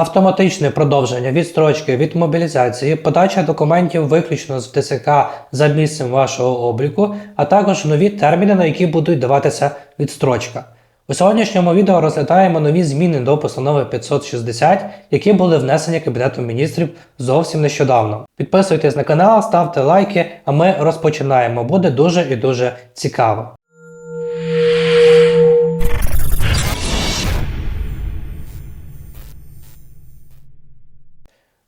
автоматичне продовження відстрочки від мобілізації, подача документів виключно з ТСК за місцем вашого обліку, а також нові терміни, на які будуть даватися відстрочка. У сьогоднішньому відео розглядаємо нові зміни до постанови 560, які були внесені Кабінетом міністрів зовсім нещодавно. Підписуйтесь на канал, ставте лайки, а ми розпочинаємо. Буде дуже і дуже цікаво.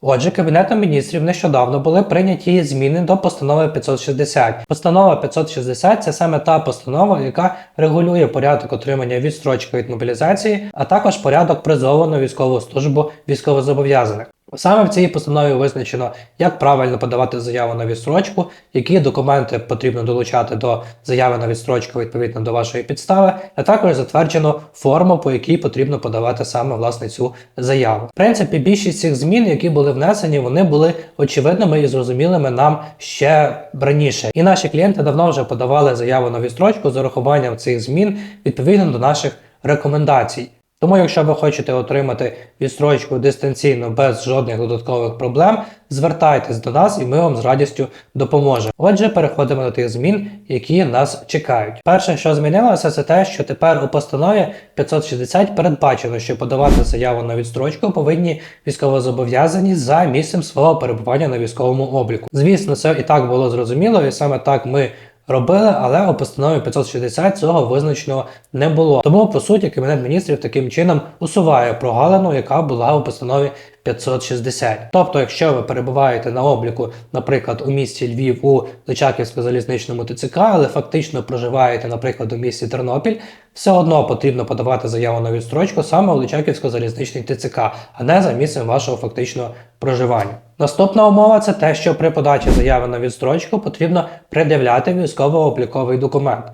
Отже, Кабінетом міністрів нещодавно були прийняті зміни до постанови 560. Постанова 560 це саме та постанова, яка регулює порядок отримання відстрочки від мобілізації, а також порядок призову на військову службу військовозобов'язаних. Саме в цій постанові визначено, як правильно подавати заяву на відстрочку, які документи потрібно долучати до заяви на відстрочку відповідно до вашої підстави, а також затверджено форму, по якій потрібно подавати саме власне цю заяву. В принципі, більшість цих змін, які були внесені, вони були очевидними і зрозумілими нам ще раніше. І наші клієнти давно вже подавали заяву на відстрочку з урахуванням цих змін відповідно до наших рекомендацій. Тому, якщо ви хочете отримати відстрочку дистанційно без жодних додаткових проблем, звертайтесь до нас і ми вам з радістю допоможемо. Отже, переходимо до тих змін, які нас чекають. Перше, що змінилося, це те, що тепер у постанові 560 передбачено, що подавати заяву на відстрочку повинні військовозобов'язані за місцем свого перебування на військовому обліку. Звісно, це і так було зрозуміло, і саме так ми робили, але у постанові 560 цього визначено не було. Тому по суті кабінет міністрів таким чином усуває прогалину, яка була у постанові 560. Тобто, якщо ви перебуваєте на обліку, наприклад, у місті Львів у Личаківсько-залізничному ТЦК, але фактично проживаєте, наприклад, у місті Тернопіль, все одно потрібно подавати заяву на відстрочку саме у Личаківсько-залізничний ТЦК, а не за місцем вашого фактичного проживання. Наступна умова це те, що при подачі заяви на відстрочку потрібно пред'являти військово-обліковий документ.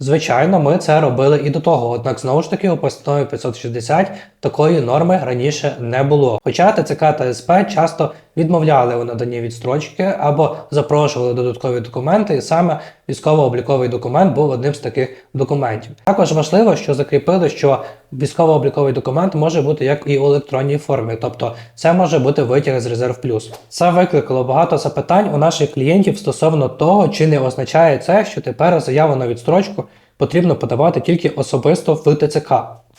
Звичайно, ми це робили і до того, однак знову ж таки у постанові 560 такої норми раніше не було. Хоча ТЦК та СП часто відмовляли у наданні відстрочки або запрошували додаткові документи, і саме військово-обліковий документ був одним з таких документів. Також важливо, що закріпили, що військово-обліковий документ може бути як і у електронній формі, тобто це може бути витяг з резерв плюс. Це викликало багато запитань у наших клієнтів стосовно того, чи не означає це, що тепер заяву на відстрочку потрібно подавати тільки особисто в ТЦК.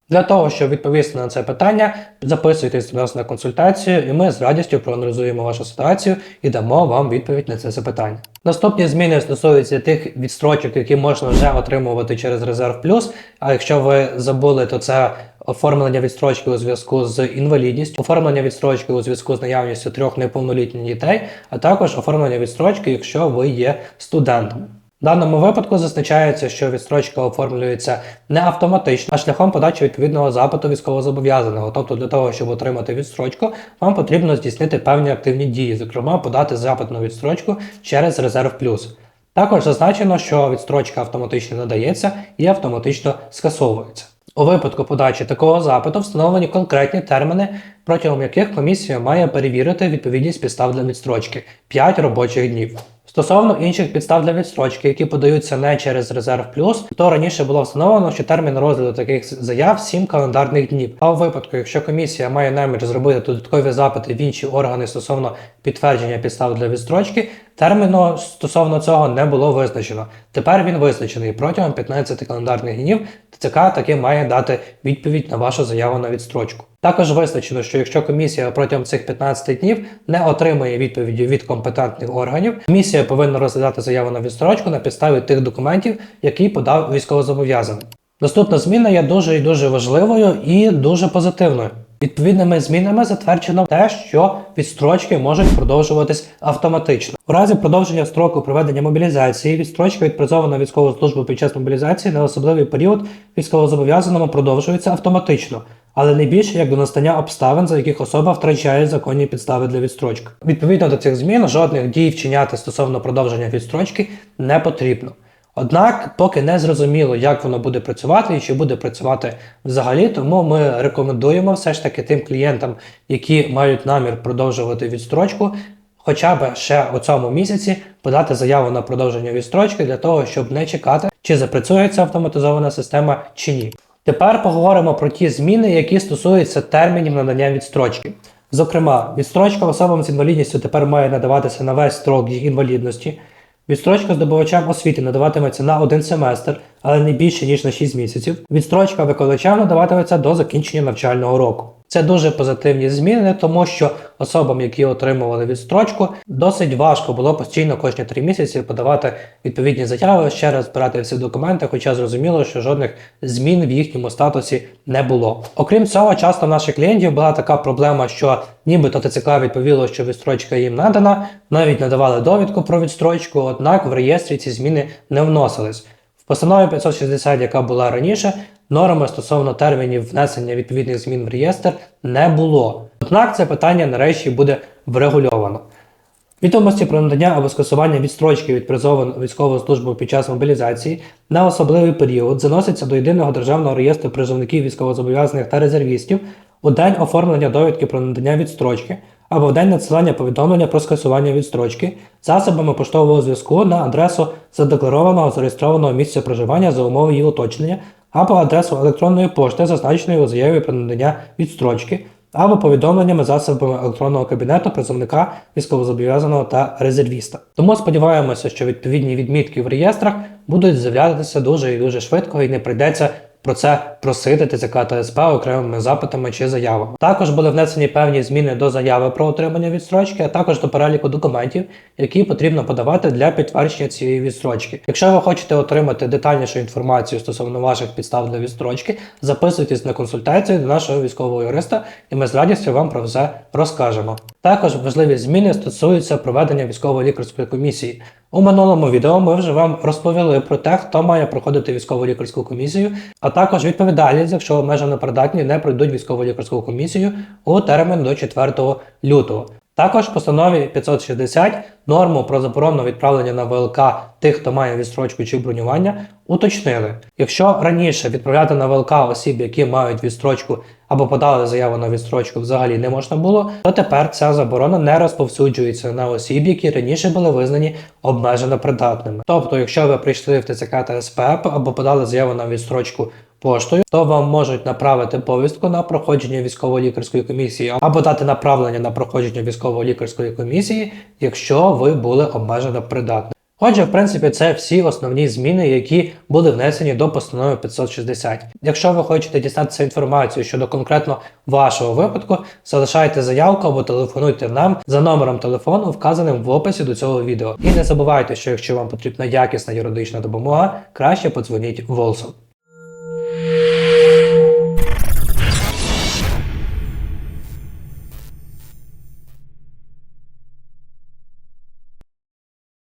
Для того, щоб відповісти на це питання, записуйтесь до нас на консультацію, і ми з радістю проаналізуємо вашу ситуацію і дамо вам відповідь на це запитання. Наступні зміни стосуються тих відстрочок, які можна вже отримувати через резерв плюс. А якщо ви забули, то це оформлення відстрочки у зв'язку з інвалідністю, оформлення відстрочки у зв'язку з наявністю трьох неповнолітніх дітей, а також оформлення відстрочки, якщо ви є студентом. В даному випадку зазначається, що відстрочка оформлюється не автоматично, а шляхом подачі відповідного запиту військовозобов'язаного. Тобто для того, щоб отримати відстрочку, вам потрібно здійснити певні активні дії, зокрема подати запит на відстрочку через резерв плюс. Також зазначено, що відстрочка автоматично надається і автоматично скасовується. У випадку подачі такого запиту встановлені конкретні терміни, протягом яких комісія має перевірити відповідність підстав для відстрочки 5 робочих днів. Стосовно інших підстав для відстрочки, які подаються не через резерв плюс, то раніше було встановлено, що термін розгляду таких заяв 7 календарних днів. А у випадку, якщо комісія має намір зробити додаткові запити в інші органи стосовно підтвердження підстав для відстрочки, терміну стосовно цього не було визначено. Тепер він визначений протягом 15 календарних днів. ТЦК таки має дати відповідь на вашу заяву на відстрочку. Також визначено, що якщо комісія протягом цих 15 днів не отримує відповіді від компетентних органів, комісія повинна розглядати заяву на відстрочку на підставі тих документів, які подав військовозобов'язаний. Наступна зміна є дуже і дуже важливою і дуже позитивною. Відповідними змінами затверджено те, що відстрочки можуть продовжуватись автоматично. У разі продовження строку проведення мобілізації відстрочка від призову на військову службу під час мобілізації на особливий період військовозобов'язаному продовжується автоматично, але не більше як до настання обставин, за яких особа втрачає законні підстави для відстрочки. Відповідно до цих змін жодних дій вчиняти стосовно продовження відстрочки не потрібно. Однак, поки не зрозуміло, як воно буде працювати і чи буде працювати взагалі, тому ми рекомендуємо все ж таки тим клієнтам, які мають намір продовжувати відстрочку, хоча б ще у цьому місяці подати заяву на продовження відстрочки для того, щоб не чекати, чи запрацює ця автоматизована система чи ні. Тепер поговоримо про ті зміни, які стосуються термінів надання відстрочки. Зокрема, відстрочка особам з інвалідністю тепер має надаватися на весь строк їх інвалідності. Відстрочка здобувачам освіти надаватиметься на один семестр, але не більше ніж на 6 місяців. Відстрочка викладачам надаватиметься до закінчення навчального року. Це дуже позитивні зміни, тому що особам, які отримували відстрочку, досить важко було постійно кожні три місяці подавати відповідні заяви, ще раз збирати всі документи, хоча зрозуміло, що жодних змін в їхньому статусі не було. Окрім цього, часто в наших клієнтів була така проблема, що нібито ТЦК відповіло, що відстрочка їм надана, навіть надавали довідку про відстрочку, однак в реєстрі ці зміни не вносились. В постанові 560, яка була раніше, норми стосовно термінів внесення відповідних змін в реєстр не було. Однак це питання нарешті буде врегульовано. Відомості про надання або скасування відстрочки від призову на військову службу під час мобілізації на особливий період заносяться до єдиного державного реєстру призовників військовозобов'язаних та резервістів у день оформлення довідки про надання відстрочки або в день надсилання повідомлення про скасування відстрочки засобами поштового зв'язку на адресу задекларованого зареєстрованого місця проживання за умови її уточнення або адресу електронної пошти, зазначеної у заяві про надання відстрочки, або повідомленнями засобами електронного кабінету призовника військовозобов'язаного та резервіста. Тому сподіваємося, що відповідні відмітки в реєстрах будуть з'являтися дуже і дуже швидко і не прийдеться про це просити ТЦК та СП окремими запитами чи заявами. Також були внесені певні зміни до заяви про отримання відстрочки, а також до переліку документів, які потрібно подавати для підтвердження цієї відстрочки. Якщо ви хочете отримати детальнішу інформацію стосовно ваших підстав для відстрочки, записуйтесь на консультацію до нашого військового юриста, і ми з радістю вам про все розкажемо. Також важливі зміни стосуються проведення військово-лікарської комісії. У минулому відео ми вже вам розповіли про те, хто має проходити військово-лікарську комісію, а також відповідальність, якщо обмежено придатні не пройдуть військово-лікарську комісію у термін до 4 лютого. Також в постанові 560 норму про заборону відправлення на ВЛК тих, хто має відстрочку чи бронювання, уточнили. Якщо раніше відправляти на ВЛК осіб, які мають відстрочку або подали заяву на відстрочку, взагалі не можна було, то тепер ця заборона не розповсюджується на осіб, які раніше були визнані обмежено придатними. Тобто, якщо ви прийшли в ТЦК та СП або подали заяву на відстрочку поштою, то вам можуть направити повістку на проходження військово-лікарської комісії або дати направлення на проходження військово-лікарської комісії, якщо ви були обмежено придатними. Отже, в принципі, це всі основні зміни, які були внесені до постанови 560. Якщо ви хочете дізнатися інформацію щодо конкретно вашого випадку, залишайте заявку або телефонуйте нам за номером телефону, вказаним в описі до цього відео. І не забувайте, що якщо вам потрібна якісна юридична допомога, краще подзвоніть Волсом.